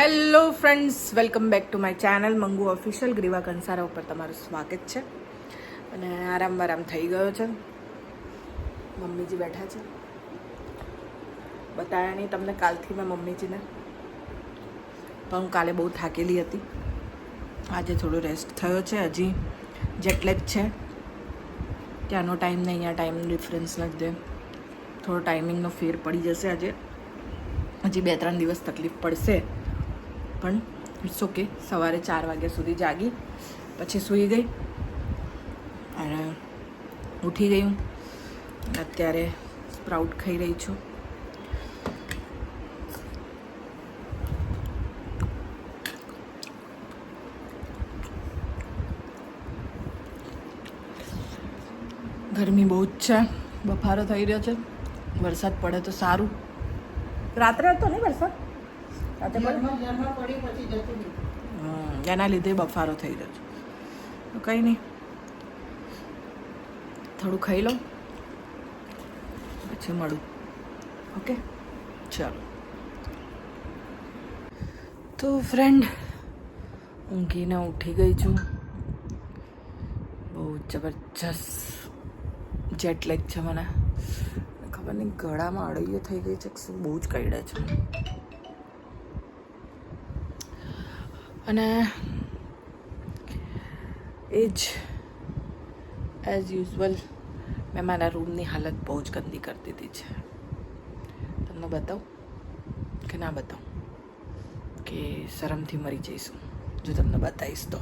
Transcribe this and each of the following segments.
Hello friends welcome back to my channel Mangu official Griva Kansara ઉપર તમારું સ્વાગત છે. અને આરામ આરામ થઈ ગયો છે. મમ્મીજી બેઠા છે. બતાવ્યા નહીં તમને કાલથી મેં મમ્મીજીને. પણ હું કાલે બહુ થાકેલી હતી. આજે થોડો રેસ્ટ થયો છે હજી. જેટલે જ છે. ત્યાંનો ટાઈમ ને અહીંયા ટાઈમ ડિફરન્સ લીધે થોડો ટાઈમિંગનો ફેર પડી જશે આજે. હજી બે ત્રણ દિવસ તકલીફ પડશે. પણ ઇટ્સ ઓકે સવારે ચાર વાગ્યા સુધી જાગી, પછી સૂઈ ગઈ અને ઉઠી ગઈ હું. અત્યારે સ્પ્રાઉટ ખાઈ રહી છું. ગરમી બહુ જ છે. બફારો થઈ રહ્યો છે. વરસાદ પડે તો સારું. રાત્રે હતો ને વરસાદ? એના લીધે બફારો થઈ રહ્યો છે. તો કંઈ નહીં. થોડું ખાઈ લઉં. પછી મળું. ઓકે? ચાલો. તો ફ્રેન્ડ ઊંઘીને ઉઠી ગઈ છું. બહુ જબરજસ્ત જેટ લેગ છે મને. ખબર નહીં ગળામાં અડૈયો થઈ ગઈ છે કે શું બહુ જ કઈડે છે. અને એ જ એઝ યુઝવલ મેં મારા રૂમની હાલત બહુ જ ગંદી કરી દીધી છે. તમને બતાવું કે ના બતાવું? કે શરમથી મરી જઈશું, જો તમને બતાવીશ તો.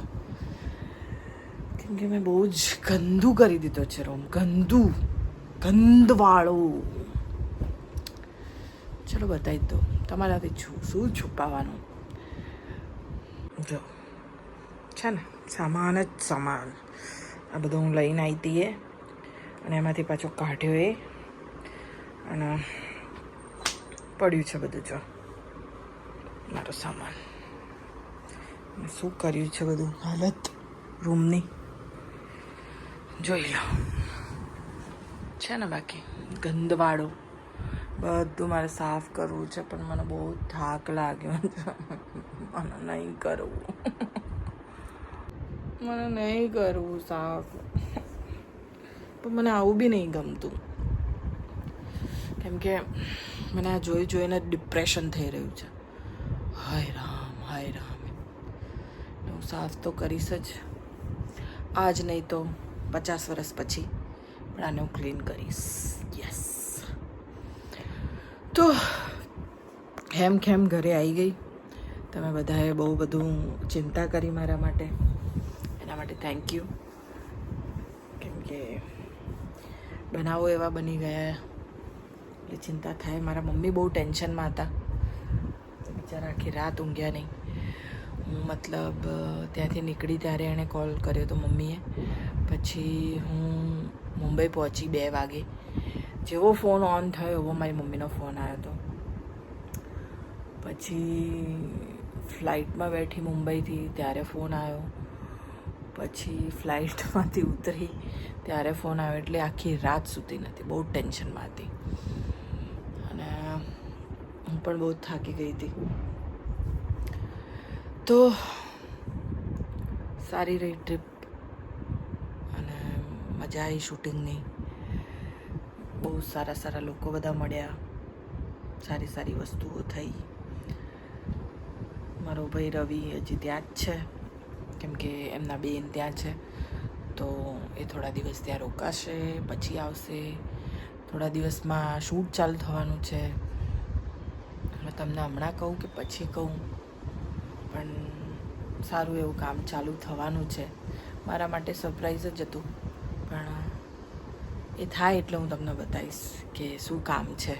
કેમ કે મેં બહુ જ ગંદુ કરી દીધો છે રૂમ ગંદુ, ગંદવાળું. ચલો બતાવી દો તમારાથી છું, શું છુપાવવાનું? જો. છે ને, સામાન જ સામાન. આ બધું હું લઈને આવી હતી એ. અને એમાંથી પાછો કાઢ્યો એ. અને પડ્યું છે બધું, જો. મારો સામાન. શું કર્યું છે બધું? હાલત રૂમની. જોઈ લો. છે ને બાકી, ગંદવાળું. બધું મારે સાફ કરવું છે, પણ મને બહુ થાક લાગ્યો છે. મને નહીં કરવું. મને નહીં કરવું સાફ. પણ મને આવું બી નહીં ગમતું. કેમ કે મને આ જોઈ જોઈને ડિપ્રેશન થઈ રહ્યું છે. હાય રામ હાય રામ. હું સાફ તો કરીશ જ. આજ નહીં તો પચાસ વર્ષ પછી પણ આને હું ક્લીન કરીશ. યસ તો હેમ ખેમ ઘરે આવી ગઈ. તમે બધાએ બહુ બધું ચિંતા કરી મારા માટે. એના માટે થેન્ક યુ કેમ કે બનાવો એવા બની ગયા. એટલે ચિંતા થાય. મારા મમ્મી બહુ ટેન્શનમાં હતા. બિચારા આખી રાત ઊંઘ્યા નહીં. હું મતલબ ત્યાંથી નીકળી ત્યારે એણે કોલ કર્યો તો મમ્મીએ. પછી હું મુંબઈ પહોંચી બે વાગે. જેવો ફોન ઓન થયો, એવો મારી મમ્મીનો ફોન આવ્યો હતો પછી ફ્લાઇટમાં બેઠી મુંબઈથી, ત્યારે ફોન આવ્યો પછી ફ્લાઇટમાંથી ઉતરી, ત્યારે ફોન આવ્યો. એટલે આખી રાત સૂતી નથી, બહુ ટેન્શનમાં હતી. અને હું પણ બહુ થાકી ગઈ હતી. તો સારી રહી ટ્રીપ અને મજા આવી શૂટિંગની બહુ સારા સારા લોકો બધા મળ્યા. સારી સારી વસ્તુઓ થઈ. મારો ભાઈ રવિ હજી ત્યાં જ છે. કેમ કે એમના બેન ત્યાં છે. તો એ થોડા દિવસ ત્યાં રોકાશે, પછી આવશે. થોડા દિવસમાં શૂટ ચાલુ થવાનું છે. હું તમને હમણાં કહું કે પછી કહું. પણ સારું એવું કામ ચાલુ થવાનું છે. મારા માટે સરપ્રાઈઝ જ હતું. પણ એ થાય એટલે હું તમને બતાવીશ કે શું કામ છે.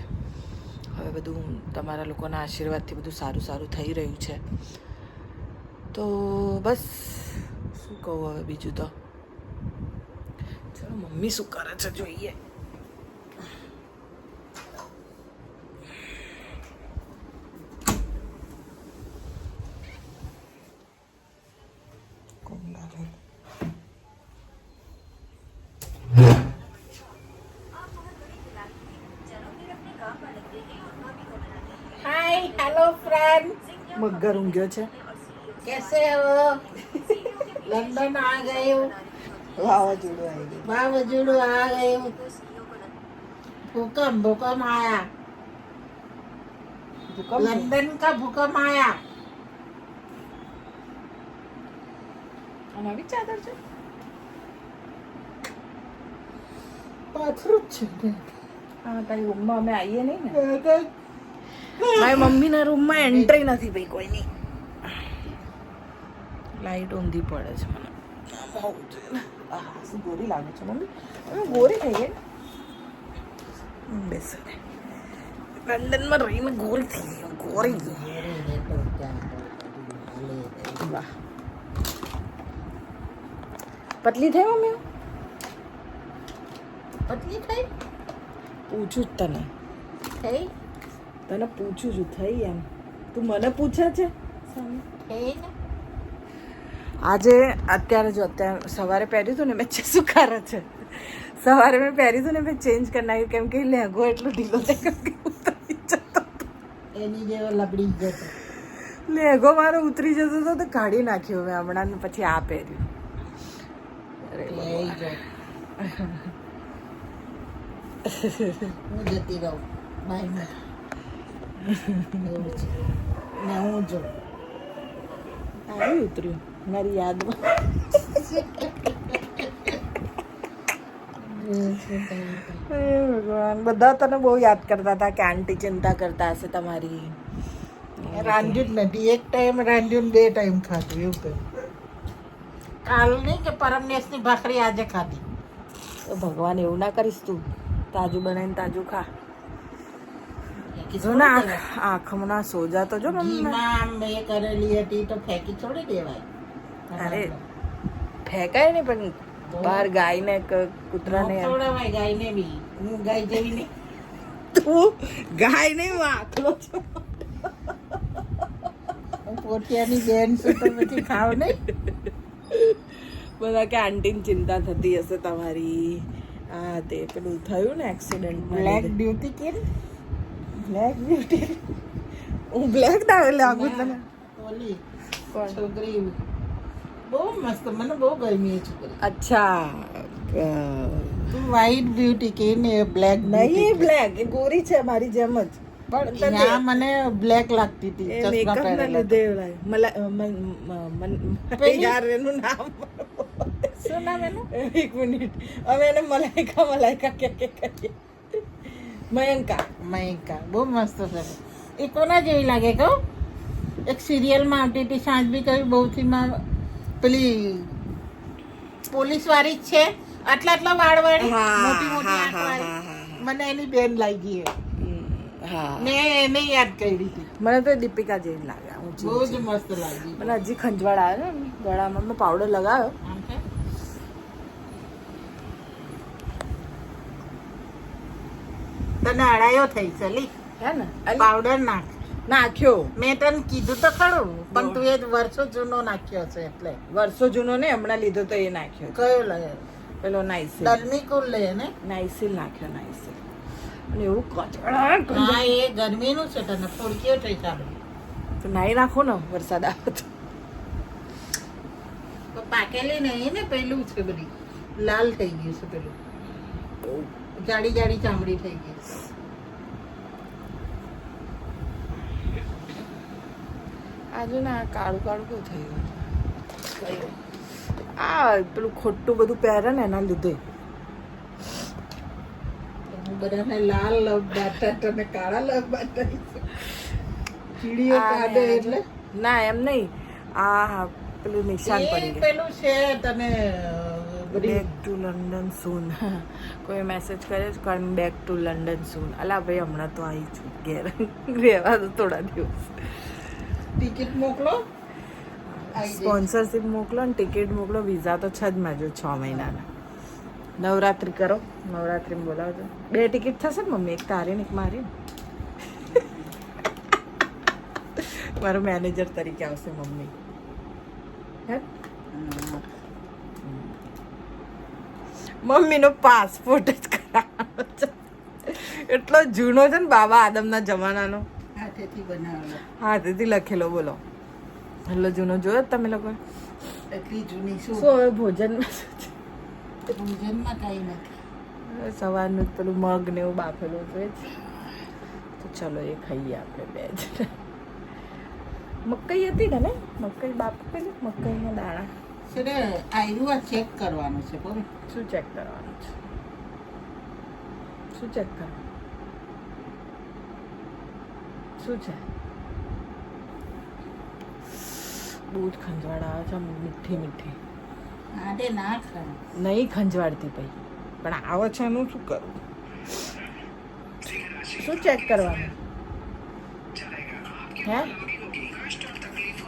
હવે બધું તમારા લોકોના આશીર્વાદથી બધું સારું સારું થઈ રહ્યું છે. તો બસ, શું કહું હવે બીજું તો? ચલો, મમ્મી શું કરે છે? જોઈએ. ઘર ઊંઘ્યો છે? કેસે હો લંડન આ ગયું. વાવાઝોડું આવી ગયું. વાવાઝોડું આ ગયું. ભૂકંપ ભૂકંપ આયા. લંડન કા ભૂકંપ આયા? અમારી ચાદર છે પાથરું જ છે. હા તારી ઉમમાં અમે આવીએ નહીં ને. મારી મમ્મીના રૂમમાં એન્ટ્રી નથી ભાઈ કોઈની. લાઈટ ઊંધી પડે છે મને. આમ જોઈએ શું ગોરી લાગે છે મમ્મી ગોરી થઈ ગઈ બેસ. લંડનમાં રહીને ગોરી થઈ ગઈ ગોરી ગઈ. વાહ. પતલી થઈ મમ્મી? પતલી થઈ? પૂછું જ તને. થઈ? તને પૂછું છું થઈ એમ. તું મને પૂછે છે? આજે અત્યારે જો અત્યારે સવારે પહેર્યું હતું ને મેં શું કરે છે. સવારે મેં પહેર્યું હતું ને મેં ચેન્જ કરી નાખ્યું કેમ કે લેંગો એટલો ઢીલો છે કે ઉતરી જતો એની જેવો લબડી જતો લેંગો મારો ઉતરી જતો હતો તો કાઢી નાખ્યો મેં હમણાં પછી આ પહેર્યું. અરે હું જતી રહું. બાય ને હું જો આવી ઉતર્યું મારી યાદમાં ભગવાન બધા તને બહુ યાદ કરતા હતા કે આંટી ચિંતા કરતા હશે તમારી. રાંધ્યું જ નથી. એક ટાઈમ રાંધ્યું બે ટાઈમ ખાધું એવું કહ્યું કાલ નહીં કે પરમનેશની ભાખરી આજે ખાધી. તો ભગવાન એવું ના કરીશ તું. તાજું બનાવીને તાજું ખા. જો ને આંખ આંખમાં સોજા તો જો ઘીમાં આમ કરેલી હતી તો ફેંકી છોડી દેવાય. અરે ફેંકાય ને પણ બહાર ગાયને કૂતરાને ખવડાવાય ગાયને બી. હું ગાય જેવી નહીં. તું ગાય ને હું આખલો છું. પોટિયાની બેન છું તો પછી ખાવ નહીં? બધા કે આંટીની ચિંતા થતી હશે તમારી. આ તે પેલું થયું ને એક્સિડન્ટ બ્લેક બ્યુટી કેમ? બ્લેક બ્યુટી હું બ્લેક દાવે લાગુ તને ઓલી છોકરી. બહુ મસ્ત મને બહુ ગમી એ છોકરી. અચ્છા તું વ્હાઈટ બ્યુટી કે ને બ્લેક નહીં બ્લેક એ ગોરી છે મારી જેમ જ. પણ ત્યાં મને બ્લેક લાગતી હતી ચશ્મા પહેરેલા લીધે મન- યાર એનું નામ. શું નામ એનું? એક મિનિટ. અમે એને મલાઈકા મલાઈકા કે કે કરીએ મયંકા મયંકા બહુ મસ્ત છે એ કોના જેવી લાગે કહો એક સિરિયલમાં આવતી હતી સાંજ બી કહ્યું બહુથીમાં પેલી પોલીસ વાળી જ છે આટલા આટલા વાળ વાળી મોટી મોટી મને એની બેન લાગી હા મેં એને યાદ કરી હતી મને તો દીપિકા જેવી લાગે બહુ જ મસ્ત લાગી મને હજી ખંજવાળ આવે ગળામાં મેં પાવડર લગાવ્યો આમ છે તને અડાયો થઈ ચલી હે ને? પાવડર નાખ. નાખ્યો. મેં તને કીધું તો ખરું પણ તું એ વર્ષો જૂનો નાખ્યો છે એટલે. વર્ષો જૂનો ને હમણાં લીધો તો એ નાખ્યો કયો લે પેલો નાઇસિલ ડલમી કુલ લે ને નાઇસિલ નાખ્યો નાઇસિલ અને એવું કચડા હા એ ગરમીનું છે તને ફોડકીઓ થઈ ચાલુ. તો નાઈ નાખો ને વરસાદ આવે તો. પાકેલી નહીં ને પેલું છે બધી. લાલ થઈ ગયું છે પેલું. જાડી જાડી ચામડી થઈ ગઈ. આજે ના કાળું કાળું કેવું થઈ ગયું આ પેલું ખોટું બધું પહેરે ને એના લીધે. બધાને લાલ લવ બાટા તને કાળા લવ બાટા ચીડીઓ કાઢે એટલે? ના એમ નહીં. આ પેલું નિશાન પડી ગયું. પેલું છે તને બેક ટુ લંડન સૂન કોઈ મેસેજ કરે છે? Come back to London soon અલા ભાઈ હમણાં તો આવી છું ઘેર. રહેવા દો થોડા દિવસ. ટિકિટ મોકલો. સ્પોન્સરશિપ મોકલો ને ટિકિટ મોકલો. વિઝા તો છે જ માજો છ મહિનાના. નવરાત્રિ કરો. નવરાત્રી બોલાવજો. બે ટિકિટ થશે ને મમ્મી? એક તારી ને એક મારી. મારો મેનેજર તરીકે આવશે મમ્મી. હા. મમ્મીનો પાસપોર્ટ જ કરાવવાનો છે. એટલો જૂનો છે ને બાબા આદમના જમાનાનો. હાથેથી બનાવેલો. હાથેથી લખેલો બોલો. એટલો જૂનો જોયો જ તમે લોકો એટલી જૂની શું? હવે ભોજન ભોજનમાં કાંઈ નથી. સવારનું પેલું મગ ને એવું બાફેલું છે તો ચલો એ ખાઈએ આપણે બે જ મકઈ હતી ને ને મકઈ બાફેલી મકઈના દાણા. સરે આયરું આ ચેક કરવાનું છે બોલ. શું ચેક કરવાનું છે? શું ચેક કરવાનું? શું છે? બહુ જ ખંજવાળ આવે છે મીઠી મીઠી. આડે ના ખાય. નહીં ખંજવાળતી ભાઈ. પણ આવે છે એનું શું કરું? શું ચેક કરવાનું? હે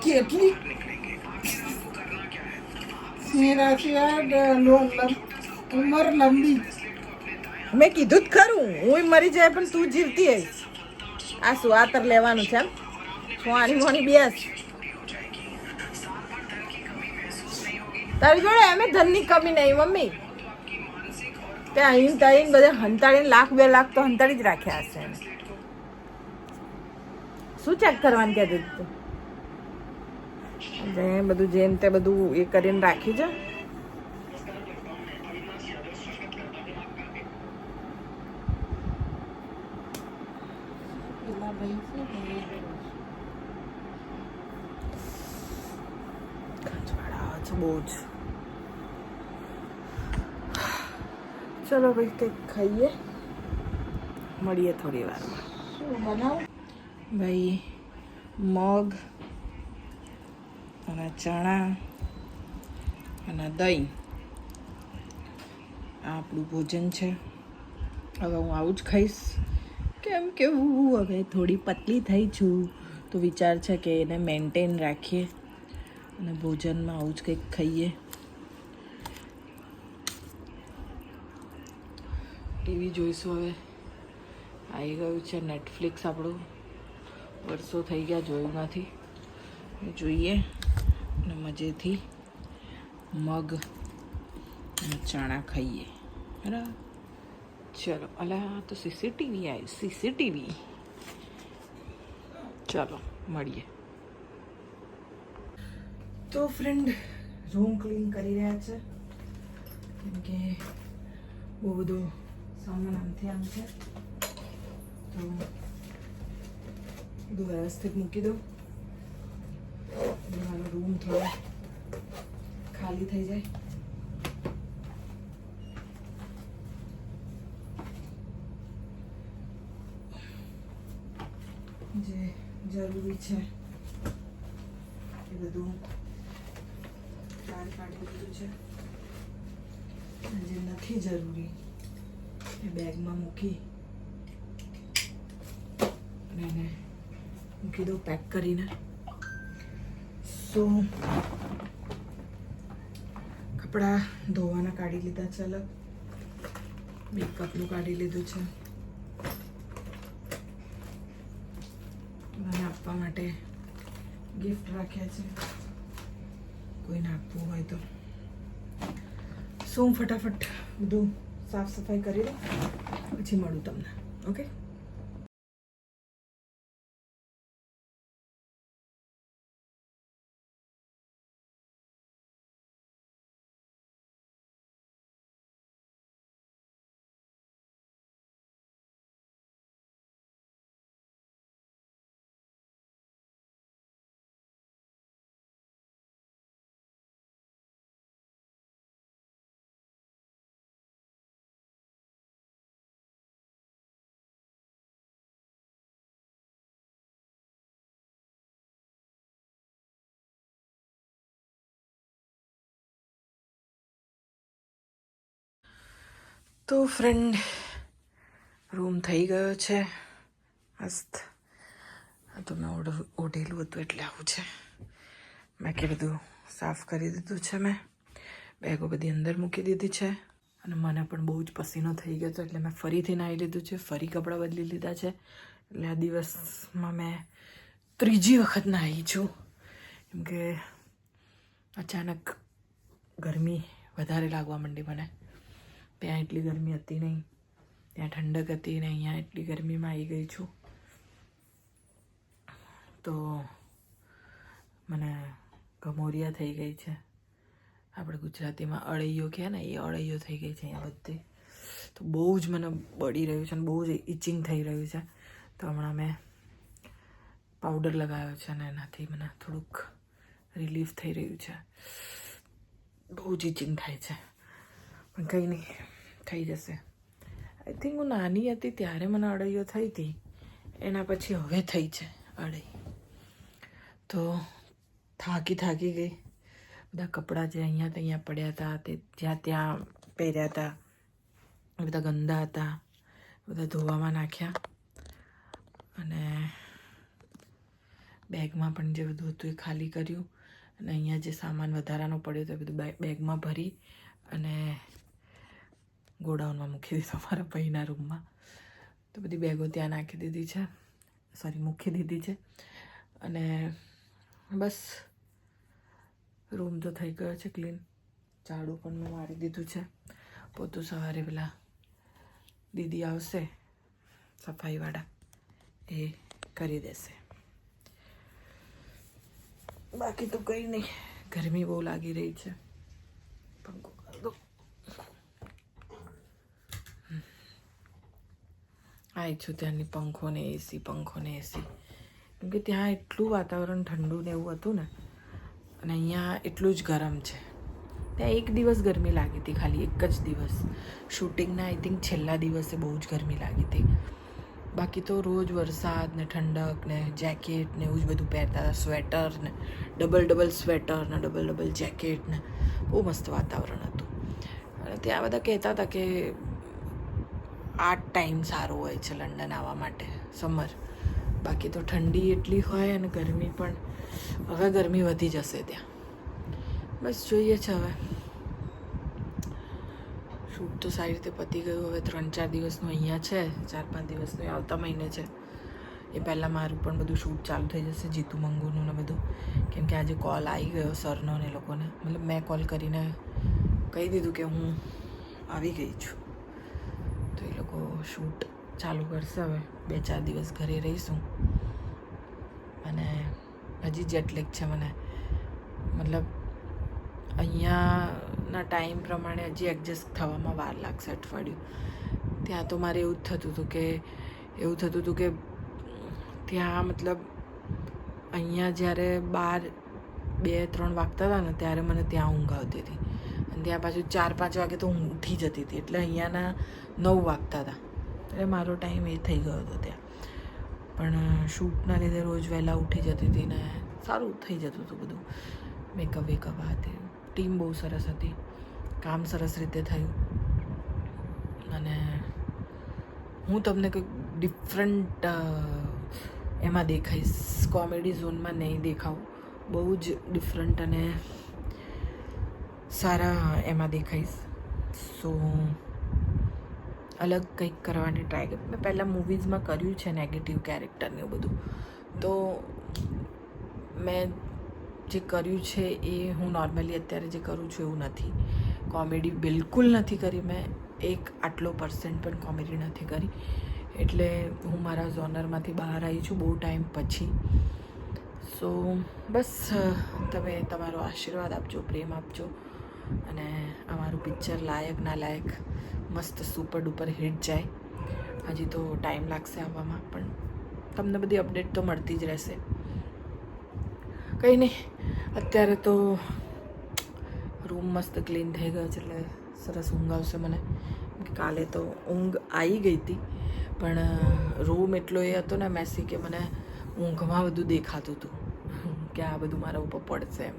કેટલી? મેરા ઉંમર લંબી. મેં કીધું જ ખરું હું મરી જાય પણ તું જીવતી હઈ આ શું આતર લેવાનું છે એમ? આની મોની બેસ. તારી જોડે એમ ધનની કમી નહીં, મમ્મી. તે અહીં તઈને બધે હંતાડીને લાખ બે લાખ તો હંતાડી જ રાખ્યા હશે શું ચેક કરવાનું કહેતી હતી તું? બધું જેમ તે બધું એ કરીને રાખી છે. બહુ જ. ચલો ભાઈ કંઈક ખાઈએ. મળીએ થોડી વારમાં. શું બનાવું? ભાઈ મગ અને ચણા અને દહીં. આ આપણું ભોજન છે. હવે હું આવું જ ખાઈશ. કેમ કે હું હવે થોડી પતલી થઈ છું. તો વિચાર છે કે એને મેન્ટેન રાખીએ અને ભોજનમાં આવું જ કંઈક ખાઈએ. ટીવી જોઈશું હવે. આવી ગયું છે નેટફ્લિક્સ આપણું. વર્ષો થઈ ગયા જોયું નથી. જોઈએ. અને મજેથી મગ ચણા ખાઈએ. બરાબર? ચલો, અલા તો સીસીટીવી આવી સીસીટીવી ચલો, મળીએ. તો ફ્રેન્ડ રૂમ ક્લીન કરી રહ્યા છે. કેમ કે બહુ બધો સામાન આમથી આમ છે. તો બધું વ્યવસ્થિત મૂકી દો એટલે મારો રૂમ થોડો ખાલી થઈ જાય. જે જરૂરી છે એ બધું બહાર કાઢી દીધું છે. જે નથી જરૂરી એ બેગમાં મૂકી અને મૂકી દઉં પેક કરીને. સો કપડાં ધોવાના કાઢી લીધા છે અલગ. મેકઅપનું કાઢી લીધું છે. મને આપવા માટે ગિફ્ટ રાખ્યા છે. કોઈને આપવું હોય તો. શું ફટાફટ બધું સાફ સફાઈ કરી દઉં? પછી મળું તમને. ઓકે તો ફ્રેન્ડ રૂમ થઈ ગયો છે. મસ્ત. તો મેં ઓર્ડર ઓઢેલું હતું એટલે આવું છે. બાકી બધું સાફ કરી દીધું છે મેં. બેગો બધી અંદર મૂકી દીધી છે. અને મને પણ બહુ જ પસીનો થઈ ગયો હતો એટલે મેં ફરીથી નાહી લીધું છે. ફરી કપડાં બદલી લીધા છે. એટલે આ દિવસમાં મેં ત્રીજી વખત નાહી છું. કેમ કે અચાનક ગરમી વધારે લાગવા માંડી મને. ત્યાં એટલી ગરમી હતી નહીં. ત્યાં ઠંડક હતી ને અહીંયા એટલી ગરમીમાં આવી ગઈ છું. તો મને ગમોરિયા થઈ ગઈ છે. આપણે ગુજરાતીમાં અળૈયો કહે ને, એ અળૈયો થઈ ગઈ છે અહીંયા બધી. તો બહુ જ મને બળી રહ્યું છે અને બહુ જ ઇચિંગ થઈ રહ્યું છે. તો હમણાં મેં પાવડર લગાવ્યો છે અને એનાથી મને થોડુંક રિલીફ થઈ રહ્યું છે. બહુ જ ઇચિંગ થાય છે. પણ કંઈ નહીં. થઈ જશે. આઈ થિંક હું નાની હતી ત્યારે મને અળૈયો થઈ હતી. એના પછી હવે થઈ છે અડઈ તો થાકી થાકી ગઈ. બધા કપડાં જે અહીંયા ત્યાં પડ્યા હતા, તે જ્યાં ત્યાં પહેર્યા હતા, એ બધા ગંદા હતા, બધા ધોવામાં નાખ્યા. અને બેગમાં પણ જે બધું હતું એ ખાલી કર્યું. અને અહીંયા જે સામાન વધારાનો પડ્યો હતો એ બધું બેગમાં ભરી અને ગોડાઉનમાં મૂકી દીધો મારા ભાઈના રૂમમાં. તો બધી બેગો ત્યાં નાખી દીધી છે. સોરી મૂકી દીધી છે. અને બસ રૂમ તો થઈ ગયો છે ક્લીન ઝાડુ પણ મેં મારી દીધું છે. પોતું સવારે પેલા દીદી આવશે, સફાઈવાળા, એ કરી દેશે. બાકી તો કંઈ નહીં. ગરમી બહુ લાગી રહી છે. પંખો કરી આઈ છું ત્યાંની પંખો ને એસી પંખો ને એસી કેમ કે ત્યાં એટલું વાતાવરણ ઠંડુ ને એવું હતું ને, અને અહીંયા એટલું જ ગરમ છે. ત્યાં એક દિવસ ગરમી લાગી હતી ખાલી, એક જ દિવસ. શૂટિંગના આઈ થિંક છેલ્લા દિવસે બહુ જ ગરમી લાગી હતી. બાકી તો રોજ વરસાદ ને ઠંડક ને જેકેટ ને એવું જ બધું પહેરતા હતા સ્વેટર ને ડબલ ડબલ સ્વેટર ને ડબલ ડબલ જેકેટ ને. બહુ મસ્ત વાતાવરણ હતું. અને ત્યાં બધા કહેતા હતા કે આ ટાઈમ સારો હોય છે લંડન આવવા માટે, સમર. બાકી તો ઠંડી એટલી હોય અને ગરમી પણ, હવે ગરમી વધી જશે ત્યાં. બસ જોઈએ છે હવે. શૂટ તો સારી રીતે પતી ગયું, હવે ત્રણ ચાર દિવસનું અહીંયા છે, ચાર પાંચ દિવસનું આવતા મહિને છે. એ પહેલાં મારું પણ બધું શૂટ ચાલુ થઈ જશે, જીતુ મંગુનું ને બધું. કેમ કે આજે કોલ આવી ગયો સરનો ને લોકોને. મતલબ મેં કોલ કરીને કહી દીધું કે હું આવી ગઈ છું. તો એ લોકો શૂટ ચાલુ કરશે હવે. બે ચાર દિવસ ઘરે રહીશું. અને હજી જેટલેક છે મને. મતલબ અહીંયાના ટાઈમ પ્રમાણે હજી એડજસ્ટ થવામાં વાર લાગશે અઠવાડિયું. ત્યાં તો મારે એવું જ થતું હતું કે, એવું થતું હતું કે ત્યાં મતલબ અહીંયા જ્યારે બાર, બે, ત્રણ વાગતા હતા ને ત્યારે મને ત્યાં ઊંઘ આવતી હતી. અને ત્યાં પાછું ચાર, પાંચ વાગે તો હું ઉઠી જતી હતી. એટલે અહીંયાના નવ વાગતા હતા. એટલે મારો ટાઈમ એ થઈ ગયો હતો ત્યાં. પણ શૂટના લીધે રોજ વહેલા ઉઠી જતી હતી ને સારું થઈ જતું હતું બધું. મેકઅપ વેકઅપ આ તે ટીમ બહુ સરસ હતી, કામ સરસ રીતે થયું. અને હું તમને કંઈક ડિફરન્ટ એમાં દેખાઈશ. કોમેડી ઝોનમાં નહીં દેખાવું. બહુ જ ડિફરન્ટ અને સારા એમાં દેખાઈશ. સો અલગ કંઈક કરવાની ટ્રાય કરી. મેં પહેલાં મૂવીઝમાં કર્યું છે નેગેટિવ કેરેક્ટરને એવું બધું. તો મેં જે કર્યું છે એ હું નોર્મલી અત્યારે જે કરું છું એવું નથી. કોમેડી બિલકુલ નથી કરી મેં. એક આટલો પર્સન્ટ પણ કોમેડી નથી કરી. એટલે હું મારા ઝોનરમાંથી બહાર આવી છું બહુ ટાઈમ પછી. સો બસ, તમે તમારો આશીર્વાદ આપજો, પ્રેમ આપજો. અને અમારું પિક્ચર લાયક ના લાયક મસ્ત સુપર ડુપર હિટ જાય. હજી તો ટાઈમ લાગશે આવવામાં, પણ તમને બધી અપડેટ તો મળતી જ રહેશે. કંઈ નહીં, અત્યારે તો રૂમ મસ્ત ક્લીન થઈ ગયો છે એટલે સરસ ઊંઘ આવશે મને. કાલે તો ઊંઘ આવી ગઈ હતી, પણ રૂમ એટલો એ હતો ને મેસી કે મને ઊંઘમાં બધું દેખાતું હતું. કે આ બધું મારા ઉપર પડશે એમ.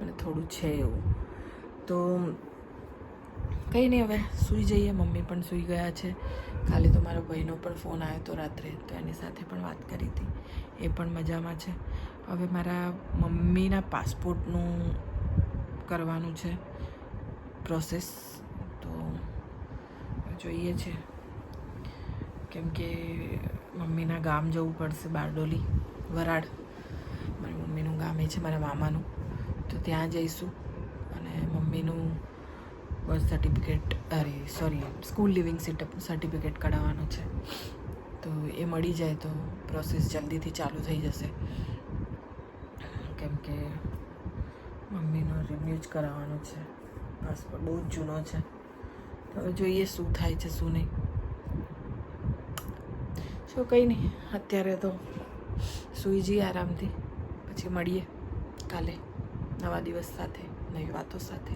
મને થોડું છે એવું. તો કંઈ નહીં, હવે સૂઈ જઈએ. મમ્મી પણ સૂઈ ગયા છે. કાલે તો મારા ભાઈનો પણ ફોન આવ્યો હતો રાત્રે, તો એની સાથે પણ વાત કરી હતી. એ પણ મજામાં છે. હવે મારા મમ્મીના પાસપોર્ટનું કરવાનું છે પ્રોસેસ. તો જોઈએ છે. કેમ કે મમ્મીના ગામ જવું પડશે બારડોલી વરાડ મારી મમ્મીનું ગામ એ છે, મારા મામાનું. તો ત્યાં જઈશું. મમ્મીનું બર્થ સર્ટિફિકેટ અરે સોરી સ્કૂલ લિવિંગ સર્ટિફિકેટ કઢાવવાનું છે. તો તો એ મળી જાય તો પ્રોસેસ જલ્દીથી ચાલુ થઈ જશે. કેમ કે મમ્મીનો રિન્યૂ જ કરાવવાનો છે. પાસપોર્ટ બહુ જ જૂનો છે. તો હવે જોઈએ શું થાય છે, શું નહીં. શું કંઈ નહીં, અત્યારે તો સૂઈ જઈએ આરામથી. પછી મળીએ કાલે નવા દિવસ સાથે. નવી વાતો સાથે?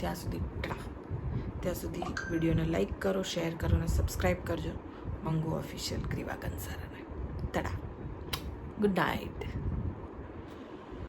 ત્યાં સુધી ત્યાં સુધી વિડીયોને લાઈક કરો શેર કરો અને સબસ્ક્રાઈબ કરજો. મંગુ ઓફિશિયલ ગ્રીવા કંસારાને. તડા. Good night